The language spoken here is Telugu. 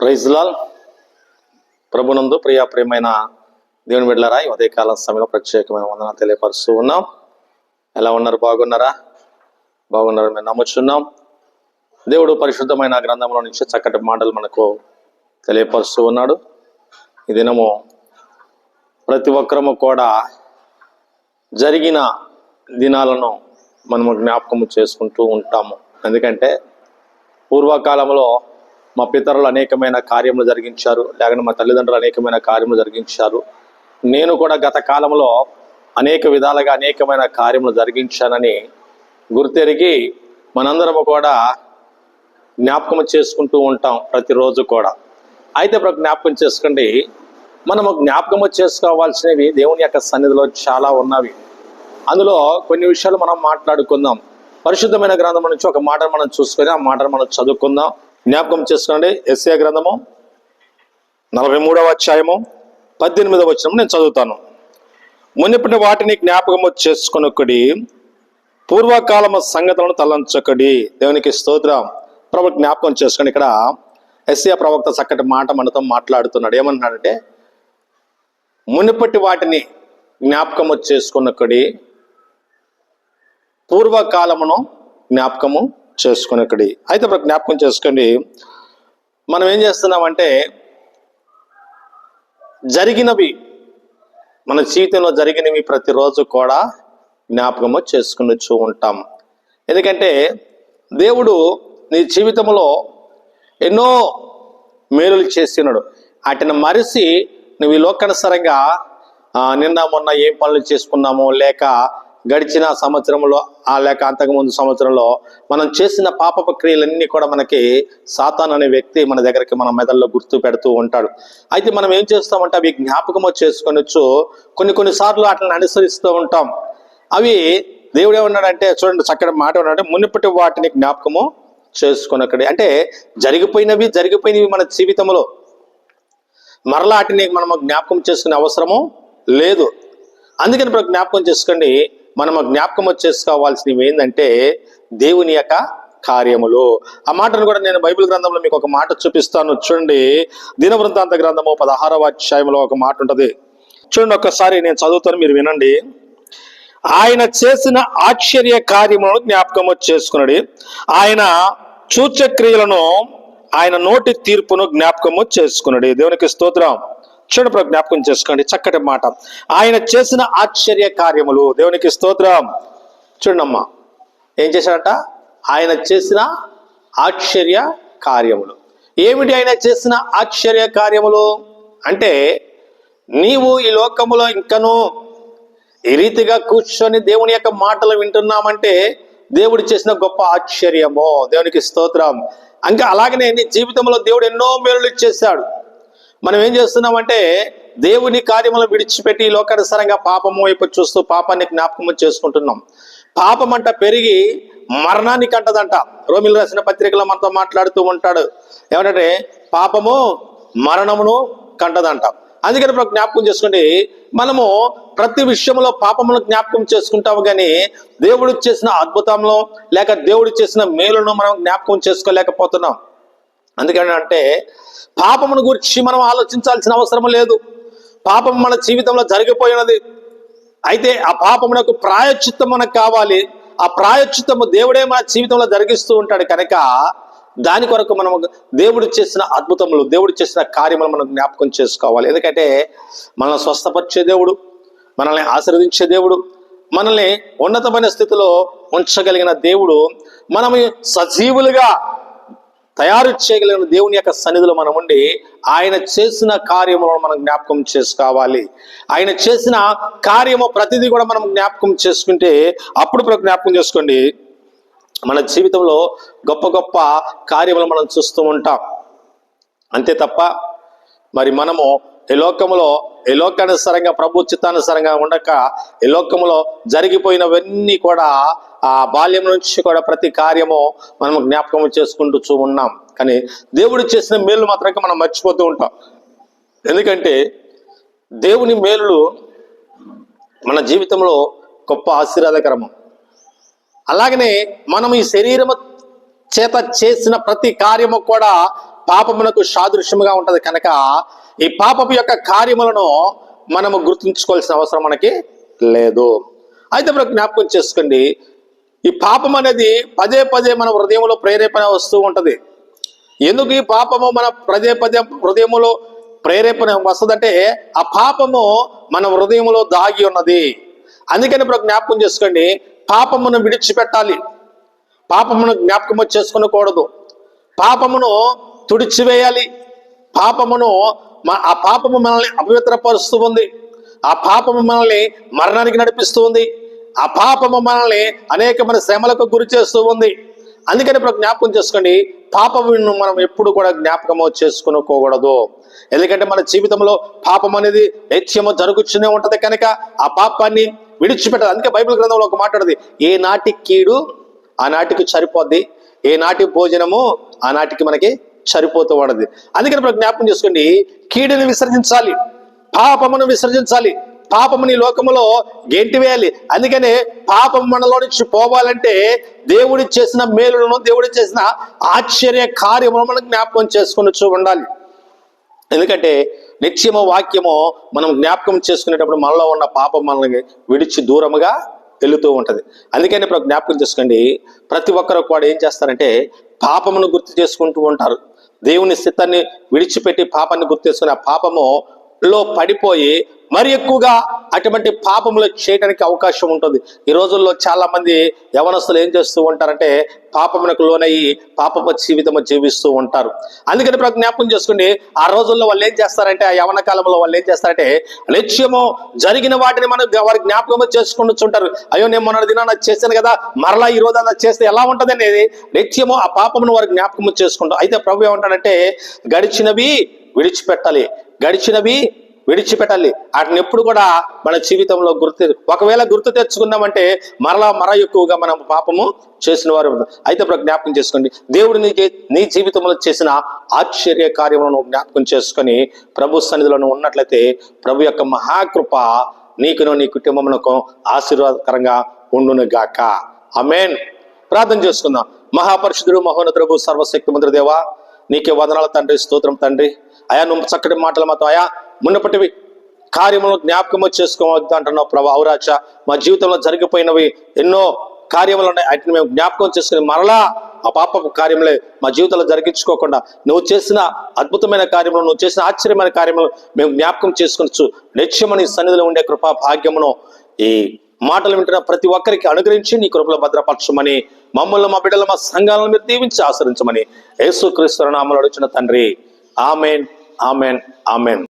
ప్రైజ్లాల్ ప్రభునందు ప్రియా ప్రియమైన దేవుని బిడ్డలారా ఈ ఉదయకాల సమయంలో ప్రత్యేకమైన వందన తెలియపరుస్తూ ఉన్నాం. ఎలా ఉన్నారు? బాగున్నారా? బాగున్నారు మేము నమ్ముచున్నాం. దేవుడు పరిశుద్ధమైన గ్రంథంలో నుంచి చక్కటి మాటలు మనకు తెలియపరుస్తూ ఉన్నాడు. ఈ దినము ప్రతి ఒక్కరము కూడా జరిగిన దినాలను మనము జ్ఞాపకము చేసుకుంటూ ఉంటాము. ఎందుకంటే పూర్వకాలంలో మా పితరులు అనేకమైన కార్యములు జరిగించారు. లేకపోతే మా తల్లిదండ్రులు అనేకమైన కార్యములు జరిగించారు. నేను కూడా గత కాలంలో అనేక విధాలుగా అనేకమైన కార్యములు జరిగించానని గుర్తెరిగి మనందరము కూడా జ్ఞాపకం చేసుకుంటూ ఉంటాం ప్రతిరోజు కూడా. అయితే ఇప్పుడు జ్ఞాపకం చేసుకోండి. మనము జ్ఞాపకము చేసుకోవాల్సినవి దేవుని యొక్క సన్నిధిలో చాలా ఉన్నవి. అందులో కొన్ని విషయాలు మనం మాట్లాడుకుందాం. పరిశుద్ధమైన గ్రంథం నుంచి ఒక మాట మనం చూసుకొని ఆ మాటను మనం చదువుకుందాం. జ్ఞాపకం చేసుకోండి. ఎస్ఏ గ్రంథము నలభై మూడవ అధ్యాయము పద్దెనిమిదవ వచనం నేను చదువుతాను. మునిపటి వాటిని జ్ఞాపకము చేసుకొనొకడి పూర్వకాలము సంగతులను తలంచకడి. దేవునికి స్తోత్రం. ప్రభు జ్ఞాపకం చేసుకొని ఇక్కడ ఎస్ఏ ప్రవక్త చక్కటి మాట మనతో మాట్లాడుతున్నాడు. ఏమంటున్నాడంటే మునిపటి వాటిని జ్ఞాపకము చేసుకున్నక్కడి పూర్వకాలమును జ్ఞాపకము చేసుకున్నక్కడి అయితే ఇప్పుడు జ్ఞాపకం చేసుకోండి. మనం ఏం చేస్తున్నామంటే జరిగినవి మన జీవితంలో జరిగినవి ప్రతిరోజు కూడా జ్ఞాపకము చేసుకునిచ్చు ఉంటాం. ఎందుకంటే దేవుడు నీ జీవితంలో ఎన్నో మేలులు చేస్తున్నాడు వాటిని మరిసి నువ్వు ఈ లోకానుసరంగా నిన్న మొన్న ఏం పనులు చేసుకున్నామో లేక గడిచిన సంవత్సరంలో ఆ లేక అంతకుముందు సంవత్సరంలో మనం చేసిన పాప క్రియలన్నీ కూడా మనకి సాతాన్ అనే వ్యక్తి మన దగ్గరికి మన మెదల్లో గుర్తు పెడుతూ ఉంటాడు. అయితే మనం ఏం చేస్తామంటే అవి జ్ఞాపకము చేసుకొనొచ్చు. కొన్ని కొన్నిసార్లు వాటిని అనుసరిస్తూ ఉంటాం. అవి దేవుడు ఏమన్నాడంటే చూడండి చక్కటి మాట ఉన్నాడంటే మునిపటి వాటిని జ్ఞాపకము చేసుకున్నక్కడి అంటే జరిగిపోయినవి జరిగిపోయినవి మన జీవితంలో. మరలా వాటిని మనం జ్ఞాపకం చేసుకునే అవసరము లేదు. అందుకని ఇప్పుడు జ్ఞాపకం చేసుకోండి. మనం జ్ఞాపకం చేసుకోవాల్సినవి ఏంటంటే దేవుని యొక్క కార్యములు. ఆ మాటను కూడా నేను బైబిల్ గ్రంథంలో మీకు ఒక మాట చూపిస్తాను. చూడండి దినవృత్తాంత గ్రంథము పదహారవ అధ్యాయంలో ఒక మాట ఉంటుంది. చూడండి ఒక్కసారి నేను చదువుతాను మీరు వినండి. ఆయన చేసిన ఆశ్చర్య కార్యములను జ్ఞాపకము చేసుకున్నాడు ఆయన సూచక్రియలను ఆయన నోటి తీర్పును జ్ఞాపకము చేసుకున్నాడు దేవునికి స్తోత్రం. చూడండి జ్ఞాపకం చేసుకోండి. చక్కటి మాట. ఆయన చేసిన ఆశ్చర్య కార్యములు. దేవునికి స్తోత్రం. చూడమ్మా ఏం చేశాడట? ఆయన చేసిన ఆశ్చర్య కార్యములు. ఏమిటి ఆయన చేసిన ఆశ్చర్య కార్యములు? అంటే నీవు ఈ లోకములో ఇంకనూ ఈ రీతిగా కూర్చొని దేవుని యొక్క మాటలు వింటున్నామంటే దేవుడు చేసిన గొప్ప ఆశ్చర్యము. దేవునికి స్తోత్రం. ఇంకా అలాగనే నీ జీవితంలో దేవుడు ఎన్నో మేలులు చేశాడు. మనం ఏం చేస్తున్నామంటే దేవుని కార్యములను విడిచిపెట్టి ఈ లోకానుసరంగా పాపము వైపు చూస్తూ పాపాన్ని జ్ఞాపకము చేసుకుంటున్నాం. పాపం అంట పెరిగి మరణానికి అంటదంట రోమిలు రాసిన పత్రికలో మనతో మాట్లాడుతూ ఉంటాడు. ఏమంటే పాపము మరణమును కంటదంట. అందుకని ఇప్పుడు జ్ఞాపకం చేసుకోండి మనము ప్రతి విషయంలో పాపమును జ్ఞాపకం చేసుకుంటాము కానీ దేవుడు చేసిన అద్భుతంలో లేక దేవుడు చేసిన మేలును మనం జ్ఞాపకం చేసుకోలేకపోతున్నాం. అందుకని అంటే పాపమును గురించి మనం ఆలోచించాల్సిన అవసరం లేదు. పాపం మన జీవితంలో జరిగిపోయినది. అయితే ఆ పాపమునకు ప్రాయశ్చిత్తం మనకు కావాలి. ఆ ప్రాయచిత్తము దేవుడే మన జీవితంలో జరిగిస్తూ ఉంటాడు కనుక దాని కొరకు మనం దేవుడు చేసిన అద్భుతములు దేవుడు చేసిన కార్యములు మనం జ్ఞాపకం చేసుకోవాలి. ఎందుకంటే మనల్ని స్వస్థపరిచే దేవుడు మనల్ని ఆశీర్వదించే దేవుడు మనల్ని ఉన్నతమైన స్థితిలో ఉంచగలిగిన దేవుడు మనము సజీవులుగా తయారు చేయగలిగిన దేవుని యొక్క సన్నిధిలో మనం ఉండి ఆయన చేసిన కార్యములను మనం జ్ఞాపకం చేసుకోవాలి. ఆయన చేసిన కార్యము ప్రతిదీ కూడా మనం జ్ఞాపకం చేసుకుంటే అప్పుడు జ్ఞాపకం చేసుకోండి. మన జీవితంలో గొప్ప గొప్ప కార్యములు మనం చూస్తూ ఉంటాం. అంతే తప్ప మరి మనము ఈ లోకములో ఈ లోకానుసారంగా ప్రభు చిత్తానుసారంగా ఉండక ఈ లోకములో జరిగిపోయినవన్నీ కూడా ఆ బాల్యం నుంచి కూడా ప్రతి కార్యము మనం జ్ఞాపకం చేసుకుంటూ చూ ఉన్నాం. కానీ దేవుడు చేసిన మేలు మాత్రమే మనం మర్చిపోతూ ఉంటాం. ఎందుకంటే దేవుని మేలులు మన జీవితంలో గొప్ప ఆశీర్వాదకరము. అలాగనే మనం ఈ శరీరము చేత చేసిన ప్రతి కార్యము కూడా పాపమునకు సాదృశ్యముగా ఉంటుంది కనుక ఈ పాపపు యొక్క కార్యములను మనము గుర్తుంచుకోవాల్సిన అవసరం మనకి లేదు. అయితే మనకు జ్ఞాపకం చేసుకోండి. ఈ పాపం అనేది పదే పదే మన హృదయంలో ప్రేరేపణ వస్తూ ఉంటుంది. ఎందుకు ఈ పాపము మన పదే పదే హృదయములో ప్రేరేపణ వస్తుందంటే ఆ పాపము మన హృదయంలో దాగి ఉన్నది. అందుకని ఇప్పుడు జ్ఞాపకం చేసుకోండి పాపమును విడిచిపెట్టాలి. పాపమును జ్ఞాపకము చేసుకునకూడదు. పాపమును తుడిచివేయాలి. పాపమును ఆ పాపము మనల్ని అపవిత్రపరుస్తూ ఉంది. ఆ పాపము మనల్ని మరణానికి నడిపిస్తూ ఉంది. ఆ పాపము మనల్ని అనేకమైన శ్రమలకు గురి చేస్తూ ఉంది. అందుకని ఇప్పుడు జ్ఞాపకం చేసుకోండి. పాపమును మనం ఎప్పుడు కూడా జ్ఞాపకము చేసుకునుకోకూడదు. ఎందుకంటే మన జీవితంలో పాపం అనేది నిత్యము జరుగుతూనే ఉంటది కనుక ఆ పాపాన్ని విడిచిపెట్టదు అందుకే బైబిల్ గ్రంథంలో ఒక మాట్లాడదు ఏ నాటి కీడు ఆనాటికి సరిపోద్ది. ఏ నాటి భోజనము ఆ నాటికి మనకి సరిపోతూ ఉండదు. అందుకని ఇప్పుడు జ్ఞాపకం చేసుకోండి. కీడుని విసర్జించాలి. పాపమును విసర్జించాలి. పాపముని లోకములో గెంటివేయాలి అందుకనే పాపం మనలో నుంచి పోవాలంటే దేవుడి చేసిన మేలులను దేవుడి చేసిన ఆశ్చర్య కార్యములను మనం జ్ఞాపకం చేసుకుని ఉండాలి. ఎందుకంటే నిత్యము వాక్యము మనం జ్ఞాపకం చేసుకునేటప్పుడు మనలో ఉన్న పాపం మనల్ని విడిచి దూరముగా వెళుతూ ఉంటుంది. అందుకని ఇప్పుడు జ్ఞాపకం చేసుకోండి. ప్రతి ఒక్కరు కూడా ఏం చేస్తారంటే పాపమును గుర్తు చేసుకుంటూ ఉంటారు. దేవుని స్థితాన్ని విడిచిపెట్టి పాపాన్ని గుర్తు చేసుకుని ఆ పాపము లో పడిపోయి మరి ఎక్కువగా అటువంటి పాపములు చేయడానికి అవకాశం ఉంటుంది. ఈ రోజుల్లో చాలా మంది యవనస్తులు ఏం చేస్తూ ఉంటారంటే పాపమునకు లోనయ్యి పాపపు జీవితము జీవిస్తూ ఉంటారు. అందుకని ఇప్పుడు జ్ఞాపకం చేసుకుని ఆ రోజుల్లో వాళ్ళు ఏం చేస్తారంటే ఆ యవన కాలంలో వాళ్ళు ఏం చేస్తారంటే నిత్యము జరిగిన వాటిని మనం వారి జ్ఞాపకము చేసుకుంటుంటారు అయ్యో నేను మొన్న దినాన చేశాను కదా మరలా ఈ రోజు అలా చేస్తే ఎలా ఉంటుంది అనేది నిత్యము ఆ పాపమును వారి జ్ఞాపకము చేసుకుంటారు. అయితే ప్రభు ఏమంటాడంటే గడిచినవి విడిచిపెట్టాలి. గడిచినవి విడిచిపెట్టాలి వాటిని ఎప్పుడు కూడా మన జీవితంలో గుర్తు ఒకవేళ గుర్తు తెచ్చుకున్నామంటే మరలా మర ఎక్కువగా మనం పాపము చేసిన వారు అయితే ఇప్పుడు జ్ఞాపకం చేసుకోండి. దేవుడు నీ నీ జీవితంలో చేసిన ఆశ్చర్య కార్యములను జ్ఞాపకం చేసుకొని ప్రభు సన్నిధిలో ఉన్నట్లయితే ప్రభు యొక్క మహాకృప నీకును నీ కుటుంబమునకు ఆశీర్వాదకరంగా ఉండును గాక అమేన్ ప్రార్థన చేసుకుందాం. మహాపరిషుడు మహోన్నతుడు సర్వశక్తి మంత్రి దేవా నీకే వదనాల తండ్రి స్తోత్రం తండ్రి. అయా నువ్వు చక్కటి మాటలు మాతో అయా మున్నపటివి కార్యములను జ్ఞాపకము చేసుకోవద్దు అంటున్నావు ప్రభా ఔరాచ. మా జీవితంలో జరిగిపోయినవి ఎన్నో కార్యములు ఉన్నాయి. వాటిని మేము జ్ఞాపకం చేసుకుని మరలా ఆ పాపపు కార్యములే మా జీవితంలో జరిగించుకోకుండా నువ్వు చేసిన అద్భుతమైన కార్యములు నువ్వు చేసిన ఆశ్చర్యమైన కార్యములు మేము జ్ఞాపకం చేసుకోవచ్చు నిత్యమని సన్నిధిలో ఉండే కృపా భాగ్యమును ఈ మాటలు వింటున్న ప్రతి ఒక్కరికి అనుగ్రహించి నీ కృపలో భద్రపరచమని మమ్మల్ని మా బిడ్డలు మా సంఘాలను మీరు దీవించి ఆచరించమని యేసుక్రీస్తు నామలు అడుగుచిన తండ్రి. Amen amen amen.